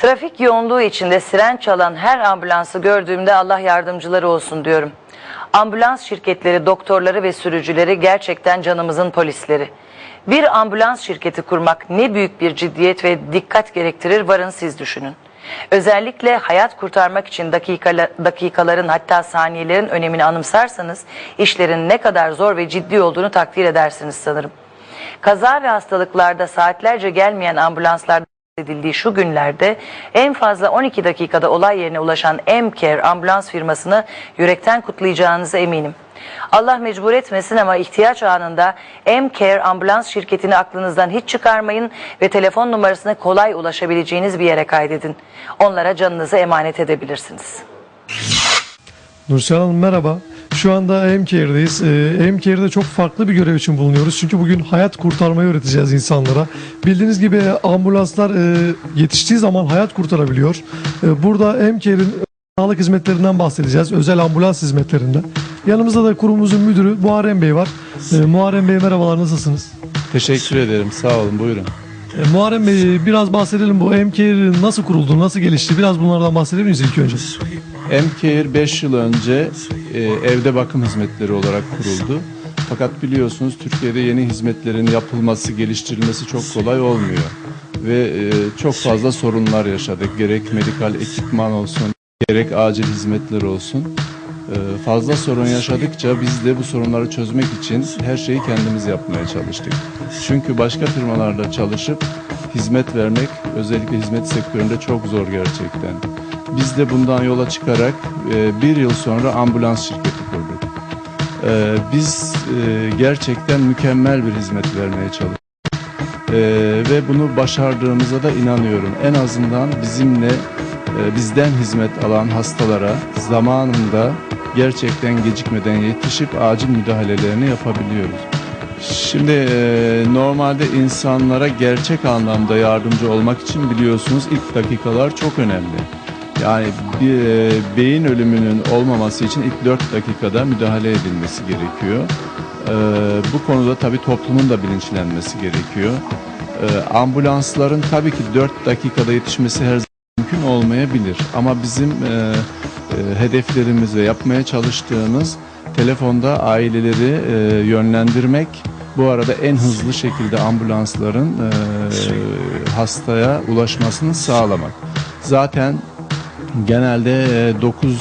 Trafik yoğunluğu içinde siren çalan her ambulansı gördüğümde Allah yardımcıları olsun diyorum. Ambulans şirketleri, doktorları ve sürücüleri gerçekten canımızın polisleri. Bir ambulans şirketi kurmak ne büyük bir ciddiyet ve dikkat gerektirir varın siz düşünün. Özellikle hayat kurtarmak için dakikala- dakikaların hatta saniyelerin önemini anımsarsanız işlerin ne kadar zor ve ciddi olduğunu takdir edersiniz sanırım. Kaza ve hastalıklarda saatlerce gelmeyen ambulanslar edildiği şu günlerde en fazla 12 dakikada olay yerine ulaşan M-Care ambulans firmasını yürekten kutlayacağınıza eminim. Allah mecbur etmesin ama ihtiyaç anında M-Care ambulans şirketini aklınızdan hiç çıkarmayın ve telefon numarasına kolay ulaşabileceğiniz bir yere kaydedin. Onlara canınızı emanet edebilirsiniz. Nursel Hanım merhaba. Şu anda Emcare'deyiz. Ee, Emcare'de çok farklı bir görev için bulunuyoruz. Çünkü bugün hayat kurtarmayı öğreteceğiz insanlara. Bildiğiniz gibi ambulanslar e, yetiştiği zaman hayat kurtarabiliyor. E, burada Emcare'in sağlık hizmetlerinden bahsedeceğiz. Özel ambulans hizmetlerinden. Yanımızda da kurumumuzun müdürü Muharrem Bey var. E, Muharrem Bey merhabalar nasılsınız? Teşekkür ederim. Sağ olun. Buyurun. E, Muharrem Bey biraz bahsedelim bu Emcare nasıl kuruldu, nasıl gelişti? Biraz bunlardan bahsedebilir miyiz ilk önce? M-Care 5 yıl önce e, evde bakım hizmetleri olarak kuruldu. Fakat biliyorsunuz Türkiye'de yeni hizmetlerin yapılması, geliştirilmesi çok kolay olmuyor. Ve e, çok fazla sorunlar yaşadık. Gerek medikal ekipman olsun, gerek acil hizmetler olsun. E, fazla sorun yaşadıkça biz de bu sorunları çözmek için her şeyi kendimiz yapmaya çalıştık. Çünkü başka firmalarla çalışıp hizmet vermek özellikle hizmet sektöründe çok zor gerçekten. Biz de bundan yola çıkarak e, bir yıl sonra ambulans şirketi kurduk. E, biz e, gerçekten mükemmel bir hizmet vermeye çalıştık. Ve bunu başardığımıza da inanıyorum. En azından bizimle bizden hizmet alan hastalara zamanında gerçekten gecikmeden yetişip acil müdahalelerini yapabiliyoruz. Şimdi e, normalde insanlara gerçek anlamda yardımcı olmak için biliyorsunuz ilk dakikalar çok önemli. Yani e, beyin ölümünün olmaması için ilk 4 dakikada müdahale edilmesi gerekiyor. E, bu konuda tabii toplumun da bilinçlenmesi gerekiyor. E, ambulansların tabii ki 4 dakikada yetişmesi her zaman mümkün olmayabilir. Ama bizim e, hedeflerimiz ve yapmaya çalıştığımız telefonda aileleri e, yönlendirmek, bu arada en hızlı şekilde ambulansların e, hastaya ulaşmasını sağlamak. Zaten genelde e, 9